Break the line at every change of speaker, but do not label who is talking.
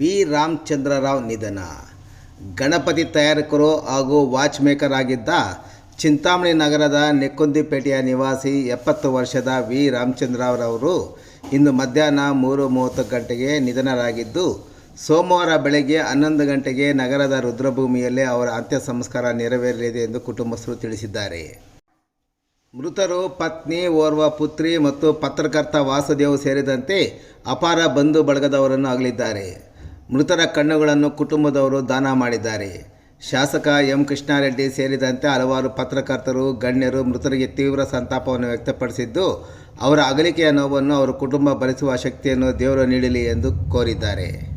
V Ramachandra Rao ನಿಧನ. ಗಣಪತಿ ತಯಾರಕರು ಹಾಗೂ ವಾಚ್ ಮೇಕರ್ ಆಗಿದ್ದ ಚಿಂತಾಮಣಿ ನಗರದ ನೆಕ್ಕುಂದಿಪೇಟೆಯ ನಿವಾಸಿ ಎಪ್ಪತ್ತು ವರ್ಷದ ವಿ ರಾಮಚಂದ್ರರವರು ಇಂದು ಮಧ್ಯಾಹ್ನ ಮೂರು ಮೂವತ್ತು ಗಂಟೆಗೆ ನಿಧನರಾಗಿದ್ದು, ಸೋಮವಾರ ಬೆಳಗ್ಗೆ ಹನ್ನೊಂದು ಗಂಟೆಗೆ ನಗರದ ರುದ್ರಭೂಮಿಯಲ್ಲೇ ಅವರ ಅಂತ್ಯ ಸಂಸ್ಕಾರ ನೆರವೇರಲಿದೆ ಎಂದು ಕುಟುಂಬಸ್ಥರು ತಿಳಿಸಿದ್ದಾರೆ. ಮೃತರು ಪತ್ನಿ, ಓರ್ವ ಪುತ್ರಿ ಮತ್ತು ಪತ್ರಕರ್ತ ವಾಸುದೇವ್ ಸೇರಿದಂತೆ ಅಪಾರ ಬಂಧು ಬಳಗದವರನ್ನು ಅಗಲಿದ್ದಾರೆ. ಮೃತರ ಕಣ್ಣುಗಳನ್ನು ಕುಟುಂಬದವರು ದಾನ ಮಾಡಿದ್ದಾರೆ. ಶಾಸಕ ಎಂ ಕೃಷ್ಣಾರೆಡ್ಡಿ ಸೇರಿದಂತೆ ಹಲವಾರು ಪತ್ರಕರ್ತರು, ಗಣ್ಯರು ಮೃತರಿಗೆ ತೀವ್ರ ಸಂತಾಪವನ್ನು ವ್ಯಕ್ತಪಡಿಸಿದ್ದು, ಅವರ ಅಗಲಿಕೆಯ ನೋವನ್ನು ಅವರ ಕುಟುಂಬ ಭರಿಸುವ ಶಕ್ತಿಯನ್ನು ದೇವರು ನೀಡಲಿ ಎಂದು ಕೋರಿದ್ದಾರೆ.